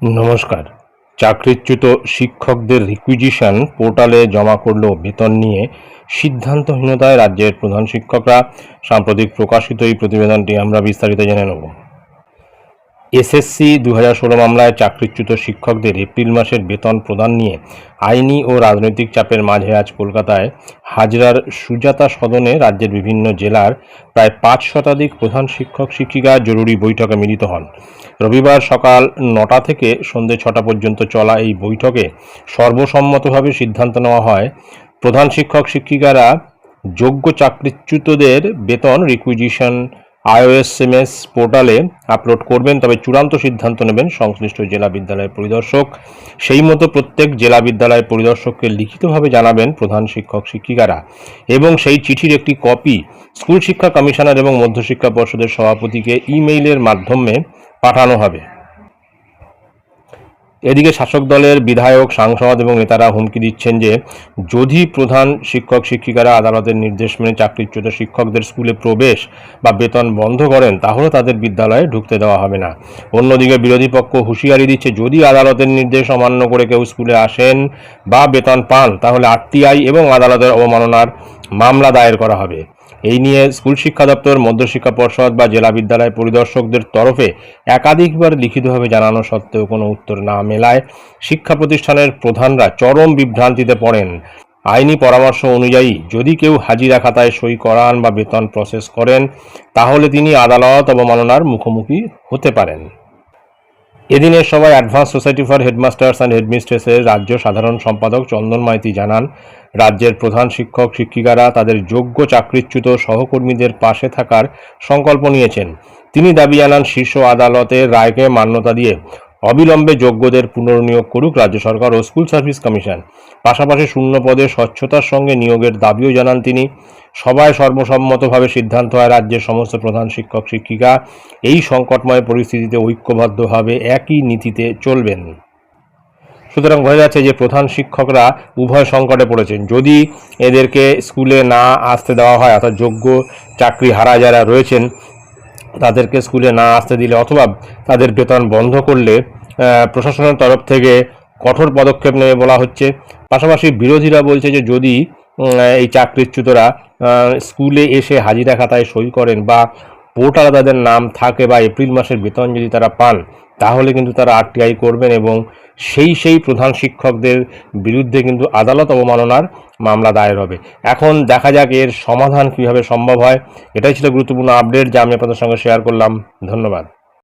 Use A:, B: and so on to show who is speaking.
A: নমস্কার। চাকরিচ্যুত শিক্ষকদের রিকুইজিশন পোর্টালে জমা করল বেতন নিয়ে সিদ্ধান্তহীনতায় রাজ্যের প্রধান শিক্ষকরা। সাম্প্রতিক প্রকাশিত এই প্রতিবেদনটি আমরা বিস্তারিত জেনে নেব। এসএসসি দু হাজার ষোলো মামলায় চাকরিচ্যুত শিক্ষকদের এপ্রিল মাসের বেতন প্রদান নিয়ে আইনি ও রাজনৈতিক চাপের মাঝে আজ কলকাতায় হাজরার সুজাতা সদনে রাজ্যের বিভিন্ন জেলার প্রায় পাঁচ শতাধিক প্রধান শিক্ষক শিক্ষিকা জরুরি বৈঠকে মিলিত হন। রবিবার সকাল নটা থেকে সন্ধে ছটা পর্যন্ত চলা এই বৈঠকে সর্বসম্মতভাবে সিদ্ধান্ত নেওয়া হয়, প্রধান শিক্ষক শিক্ষিকারা যোগ্য চাকরিচ্যুতদের বেতন রিকুইজিশন আইওএসএমএস পোর্টালে আপলোড করবেন, তবে চূড়ান্ত সিদ্ধান্ত নেবেন সংশ্লিষ্ট জেলা বিদ্যালয়ের পরিদর্শক। সেই মতো প্রত্যেক জেলা বিদ্যালয়ের পরিদর্শককে লিখিতভাবে জানাবেন প্রধান শিক্ষক শিক্ষিকারা এবং সেই চিঠির একটি কপি স্কুল শিক্ষা কমিশনার এবং মধ্যশিক্ষা পর্ষদের সভাপতিকে ইমেইলের মাধ্যমে পাঠানো হবে। এদিকে শাসক দলের বিধায়ক, সাংসদ এবং নেতারা হুমকি দিচ্ছেন যে যদি প্রধান শিক্ষক, শিক্ষিকারা আদালতের নির্দেশ মেনে চাকরিচ্যুত শিক্ষকদের স্কুলে প্রবেশ বা বেতন বন্ধ করেন, তাহলে তাদের বিদ্যালয়ে ঢুকতে দেওয়া হবে না। অন্যদিকে বিরোধী পক্ষ হুঁশিয়ারি দিচ্ছে, যদি আদালতের নির্দেশ অমান্য করে কেউ স্কুলে আসেন বা বেতন পান, তাহলে আরটিআই এবং আদালতের অবমাননার মামলা দায়ের করা হবে। এই নিয়ে স্কুল শিক্ষা দপ্তর, মধ্যশিক্ষা পর্ষদ বা জেলা বিদ্যালয় পরিদর্শকদের তরফে একাধিকবার লিখিতভাবে জানানো সত্ত্বেও কোনো উত্তর না মেলায় শিক্ষা প্রতিষ্ঠানের প্রধানরা চরম বিভ্রান্তিতে পড়েন। আইনি পরামর্শ অনুযায়ী, যদি কেউ হাজিরা খাতায় সই করান বা বেতন প্রসেস করেন, তাহলে তিনি আদালত অবমাননার মুখোমুখি হতে পারেন। এদিনের সভায় advance society for headmasters and হেডমিস্ট্রেসের রাজ্য সাধারণ সম্পাদক চন্দন মাইতি জানান, রাজ্যের প্রধান শিক্ষক, শিক্ষিকারা তাদের যোগ্য চাকরিচ্যুত সহকর্মীদের পাশে থাকার সংকল্প নিয়েছেন। তিনি দাবি জানান, শীর্ষ আদালতের রায়কে মান্যতা দিয়ে অবিলম্বে যোগ্যদের পুনর্নিয়োগ করুক রাজ্য সরকার ও স্কুল সার্ভিস কমিশন। পাশাপাশি শূন্য পদে স্বচ্ছতার সঙ্গে নিয়োগের দাবিও জানান তিনি। সবাই সর্বসম্মতভাবে সিদ্ধান্ত হয় রাজ্যের সমস্ত প্রধান শিক্ষক, শিক্ষিকা। এই সংকটময় পরিস্থিতিতে ঐক্যবদ্ধভাবে একই নীতিতে চলবেন। সুতরাং বোঝা যাচ্ছে যে প্রধান শিক্ষকরা উভয় সংকটে পড়েছেন। যদি এদেরকে স্কুলে না আসতে দেওয়া হয়, অর্থাৎ যোগ্য চাকরি হারা যারা রয়েছেন তাদেরকে স্কুলে না আসতে দিলে অথবা তাদের বেতন বন্ধ করলে প্রশাসনের তরফ থেকে কঠোর পদক্ষেপ নেবে বলা হচ্ছে। পাশাপাশি বিরোধীরা বলছে যে যদি এই চাকরিচ্যুতরা স্কুলে এসে হাজিরা খাতায় সই করেন বা পোর্টালে তাদের নাম থাকে বা এপ্রিল মাসের বেতন যদি তারা পান তাহলে কিন্তু তারা আরটিআই করবেন এবং সেই সেই প্রধান শিক্ষকদের বিরুদ্ধে কিন্তু আদালত অবমাননার মামলা দায়ের হবে। এখন দেখা যাক এর সমাধান কীভাবে সম্ভব হয়। এটাই ছিল গুরুত্বপূর্ণ আপডেট যা আমি আপনাদের সঙ্গে শেয়ার করলাম। ধন্যবাদ।